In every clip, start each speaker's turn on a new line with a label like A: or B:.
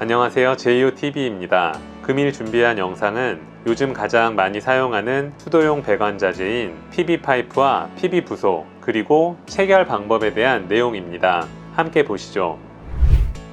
A: 안녕하세요. JOTV입니다. 금일 준비한 영상은 요즘 가장 많이 사용하는 수도용 배관자재인 PB파이프와 PB부속, 그리고 체결 방법에 대한 내용입니다. 함께 보시죠.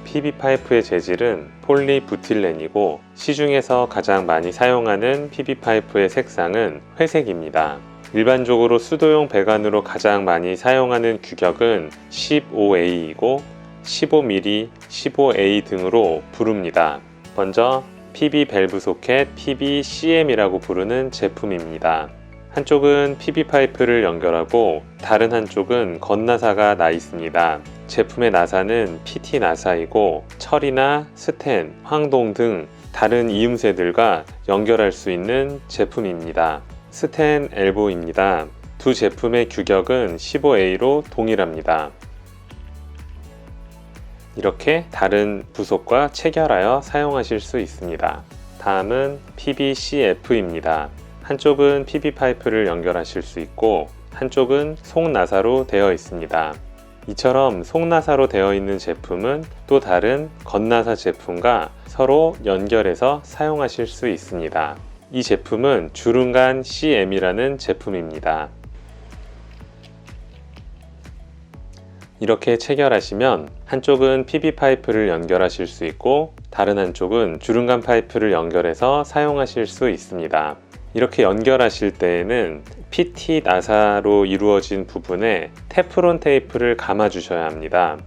A: PB파이프의 재질은 폴리부틸렌이고 시중에서 가장 많이 사용하는 PB파이프의 색상은 회색입니다. 일반적으로 수도용 배관으로 가장 많이 사용하는 규격은 15A이고 15mm, 15A 등으로 부릅니다. 먼저 PB 밸브 소켓 PBCM이라고 부르는 제품입니다. 한쪽은 PB 파이프를 연결하고 다른 한쪽은 건나사가 나 있습니다. 제품의 나사는 PT 나사이고 철이나 스텐, 황동 등 다른 이음새들과 연결할 수 있는 제품입니다. 스텐 엘보입니다. 두 제품의 규격은 15A로 동일합니다. 이렇게 다른 부속과 체결하여 사용하실 수 있습니다. 다음은 PBCF입니다. 한쪽은 PB 파이프를 연결하실 수 있고 한쪽은 송나사로 되어 있습니다. 이처럼 송나사로 되어 있는 제품은 또 다른 건나사 제품과 서로 연결해서 사용하실 수 있습니다. 이 제품은 주름간 CM이라는 제품입니다. 이렇게 체결하시면 한쪽은 PB 파이프를 연결하실 수 있고 다른 한쪽은 주름간 파이프를 연결해서 사용하실 수 있습니다. 이렇게 연결하실 때에는 PT 나사로 이루어진 부분에 테프론 테이프를 감아 주셔야 합니다.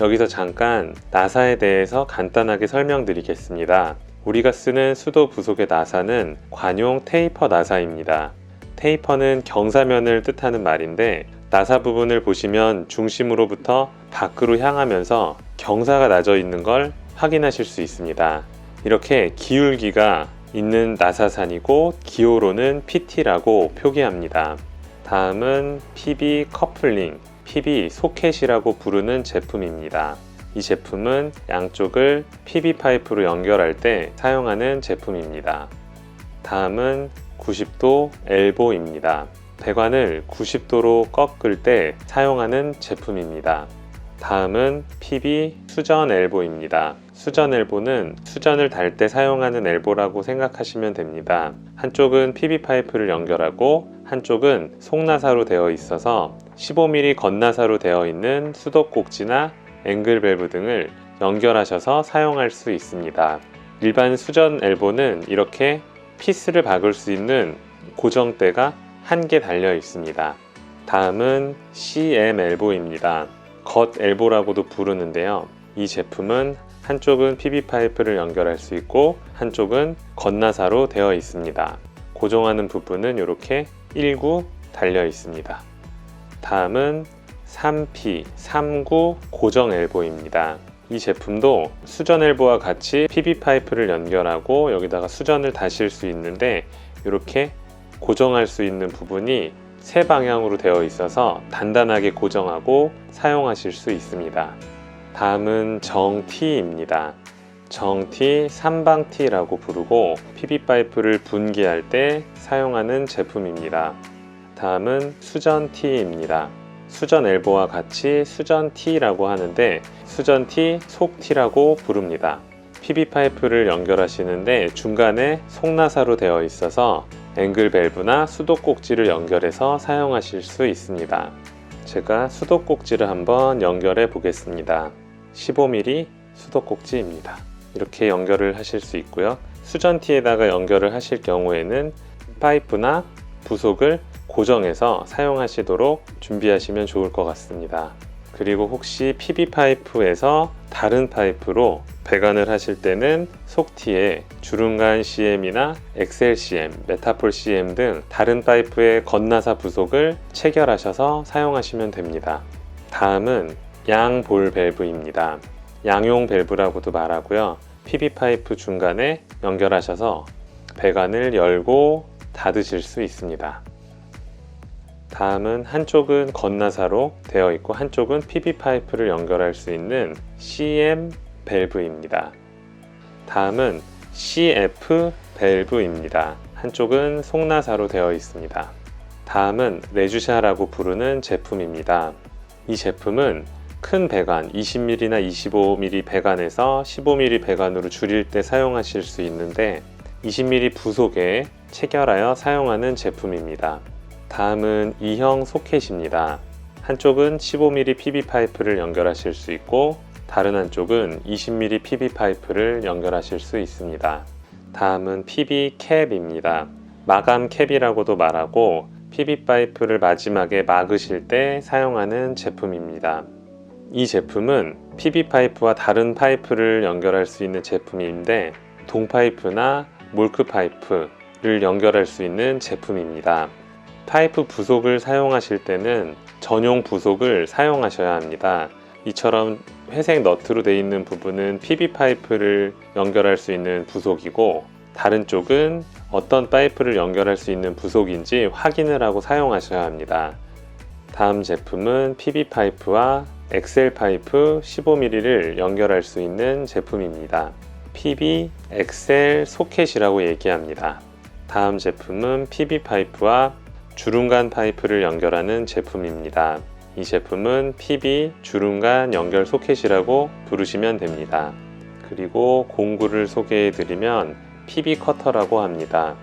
A: 여기서 잠깐 나사에 대해서 간단하게 설명드리겠습니다. 우리가 쓰는 수도 부속의 나사는 관용 테이퍼 나사입니다. 테이퍼는 경사면을 뜻하는 말인데 나사 부분을 보시면 중심으로부터 밖으로 향하면서 경사가 낮아 있는 걸 확인하실 수 있습니다. 이렇게 기울기가 있는 나사산이고 기호로는 PT라고 표기합니다. 다음은 PB 커플링, PB 소켓이라고 부르는 제품입니다. 이 제품은 양쪽을 PB 파이프로 연결할 때 사용하는 제품입니다. 다음은 90도 엘보입니다. 배관을 90도로 꺾을 때 사용하는 제품입니다. 다음은 PB 수전 엘보입니다. 수전 엘보는 수전을 달 때 사용하는 엘보라고 생각하시면 됩니다. 한쪽은 PB 파이프를 연결하고 한쪽은 송나사로 되어 있어서 15mm 건나사로 되어 있는 수도꼭지나 앵글 밸브 등을 연결하셔서 사용할 수 있습니다. 일반 수전 엘보는 이렇게 피스를 박을 수 있는 고정대가 한 개 달려 있습니다. 다음은 CM 엘보입니다. 겉 엘보라고도 부르는데요. 이 제품은 한쪽은 PB 파이프를 연결할 수 있고 한쪽은 건나사로 되어 있습니다. 고정하는 부분은 이렇게 19 달려 있습니다. 다음은 3P, 39 고정 엘보입니다. 이 제품도 수전 엘보와 같이 PB 파이프를 연결하고 여기다가 수전을 다실 수 있는데 이렇게 고정할 수 있는 부분이 세 방향으로 되어 있어서 단단하게 고정하고 사용하실 수 있습니다. 다음은 정T입니다. 정T 3방T라고 부르고 PB 파이프를 분기할 때 사용하는 제품입니다. 다음은 수전 T입니다. 수전 엘보와 같이 수전 T라고 하는데 수전 T, 속 T라고 부릅니다. PB 파이프를 연결하시는데 중간에 속나사로 되어 있어서 앵글 밸브나 수도꼭지를 연결해서 사용하실 수 있습니다. 제가 수도꼭지를 한번 연결해 보겠습니다. 15mm 수도꼭지입니다. 이렇게 연결을 하실 수 있고요. 수전티에다가 연결을 하실 경우에는 파이프나 부속을 고정해서 사용하시도록 준비하시면 좋을 것 같습니다. 그리고 혹시 PB 파이프에서 다른 파이프로 배관을 하실 때는 속티에 주름간 CM이나 엑셀 CM, 메타폴 CM 등 다른 파이프의 건나사 부속을 체결하셔서 사용하시면 됩니다. 다음은 양볼 밸브입니다. 양용 밸브라고도 말하고요. PB 파이프 중간에 연결하셔서 배관을 열고 닫으실 수 있습니다. 다음은 한쪽은 건나사로 되어 있고 한쪽은 PB 파이프를 연결할 수 있는 CM 밸브입니다. 다음은 CF 밸브입니다. 한쪽은 송나사로 되어 있습니다. 다음은 레주샤라고 부르는 제품입니다. 이 제품은 큰 배관 20mm나 25mm 배관에서 15mm 배관으로 줄일 때 사용하실 수 있는데 20mm 부속에 체결하여 사용하는 제품입니다. 다음은 2형 소켓입니다. 한쪽은 15mm PB 파이프를 연결하실 수 있고 다른 한쪽은 20mm PB 파이프를 연결하실 수 있습니다. 다음은 PB 캡입니다. 마감 캡이라고도 말하고 PB 파이프를 마지막에 막으실 때 사용하는 제품입니다. 이 제품은 PB 파이프와 다른 파이프를 연결할 수 있는 제품인데 동파이프나 몰크 파이프를 연결할 수 있는 제품입니다. 파이프 부속을 사용하실 때는 전용 부속을 사용하셔야 합니다. 이처럼 회색 너트로 되어 있는 부분은 PB 파이프를 연결할 수 있는 부속이고 다른 쪽은 어떤 파이프를 연결할 수 있는 부속인지 확인을 하고 사용하셔야 합니다. 다음 제품은 PB 파이프와 엑셀 파이프 15mm를 연결할 수 있는 제품입니다. PB 엑셀 소켓이라고 얘기합니다. 다음 제품은 PB 파이프와 주름간 파이프를 연결하는 제품입니다. 이 제품은 PB 주름간 연결 소켓이라고 부르시면 됩니다. 그리고 공구를 소개해 드리면 PB 커터라고 합니다.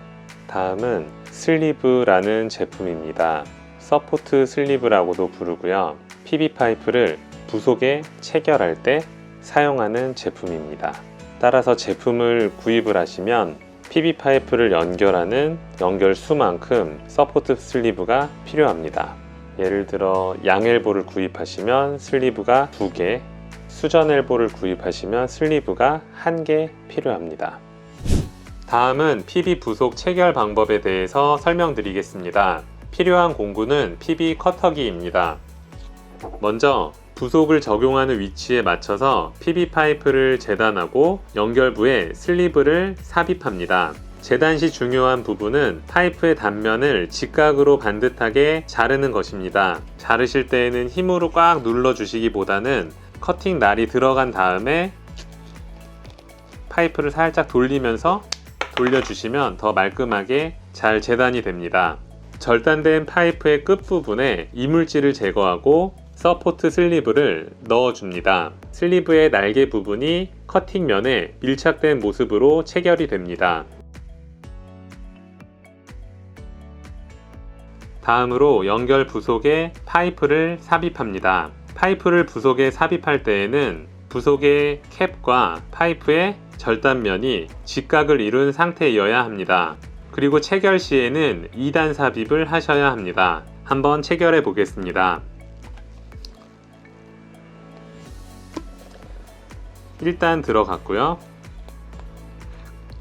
A: 다음은 슬리브라는 제품입니다. 서포트 슬리브라고도 부르고요. PB 파이프를 부속에 체결할 때 사용하는 제품입니다. 따라서 제품을 구입을 하시면 PB 파이프를 연결하는 연결 수만큼 서포트 슬리브가 필요합니다. 예를 들어 양 엘보를 구입하시면 슬리브가 2개, 수전 엘보를 구입하시면 슬리브가 1개 필요합니다. 다음은 PB 부속 체결 방법에 대해서 설명드리겠습니다. 필요한 공구는 PB 커터기입니다. 먼저 부속을 적용하는 위치에 맞춰서 PB 파이프를 재단하고 연결부에 슬리브를 삽입합니다. 재단 시 중요한 부분은 파이프의 단면을 직각으로 반듯하게 자르는 것입니다. 자르실 때에는 힘으로 꽉 눌러 주시기보다는 커팅 날이 들어간 다음에 파이프를 살짝 돌리면서 돌려주시면 더 말끔하게 잘 재단이 됩니다. 절단된 파이프의 끝부분에 이물질을 제거하고 서포트 슬리브를 넣어줍니다. 슬리브의 날개 부분이 커팅면에 밀착된 모습으로 체결이 됩니다. 다음으로 연결 부속에 파이프를 삽입합니다. 파이프를 부속에 삽입할 때에는 부속의 캡과 파이프의 절단면이 직각을 이룬 상태여야 합니다. 그리고 체결 시에는 2단 삽입을 하셔야 합니다. 한번 체결해 보겠습니다. 1단 들어갔고요.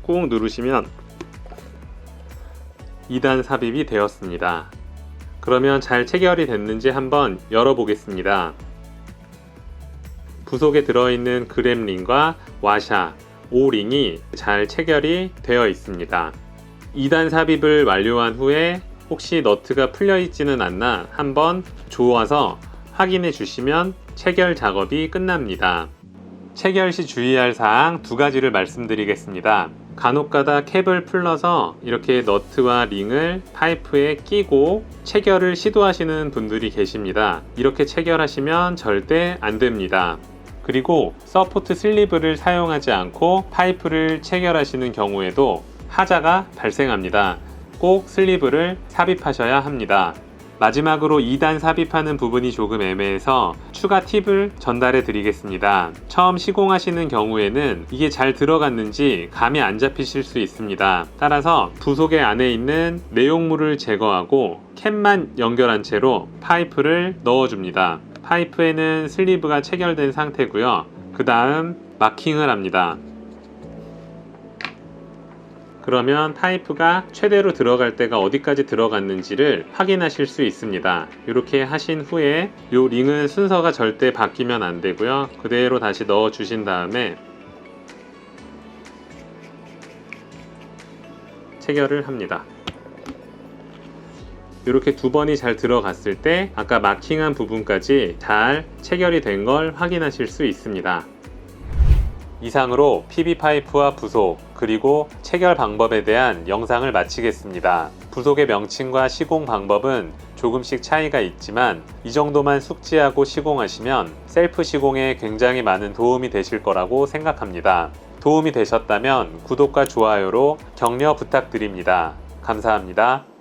A: 꾹 누르시면 2단 삽입이 되었습니다. 그러면 잘 체결이 됐는지 한번 열어보겠습니다. 부속에 들어있는 그램링과 와샤, 오링이 잘 체결이 되어 있습니다. 2단 삽입을 완료한 후에 혹시 너트가 풀려 있지는 않나 한번 조아서 확인해 주시면 체결 작업이 끝납니다. 체결 시 주의할 사항 두 가지를 말씀드리겠습니다. 간혹가다 캡을 풀러서 이렇게 너트와 링을 파이프에 끼고 체결을 시도하시는 분들이 계십니다. 이렇게 체결하시면 절대 안 됩니다. 그리고 서포트 슬리브를 사용하지 않고 파이프를 체결하시는 경우에도 하자가 발생합니다. 꼭 슬리브를 삽입하셔야 합니다. 마지막으로 2단 삽입하는 부분이 조금 애매해서 추가 팁을 전달해 드리겠습니다. 처음 시공하시는 경우에는 이게 잘 들어갔는지 감이 안 잡히실 수 있습니다. 따라서 부속의 안에 있는 내용물을 제거하고 캡만 연결한 채로 파이프를 넣어줍니다. 파이프에는 슬리브가 체결된 상태고요. 그 다음 마킹을 합니다. 그러면 파이프가 최대로 들어갈 때가 어디까지 들어갔는지를 확인하실 수 있습니다. 이렇게 하신 후에 이 링은 순서가 절대 바뀌면 안 되고요. 그대로 다시 넣어 주신 다음에 체결을 합니다. 이렇게 두 번이 잘 들어갔을 때 아까 마킹한 부분까지 잘 체결이 된 걸 확인하실 수 있습니다. 이상으로 PB 파이프와 부속 그리고 체결 방법에 대한 영상을 마치겠습니다. 부속의 명칭과 시공 방법은 조금씩 차이가 있지만 이 정도만 숙지하고 시공하시면 셀프 시공에 굉장히 많은 도움이 되실 거라고 생각합니다. 도움이 되셨다면 구독과 좋아요로 격려 부탁드립니다. 감사합니다.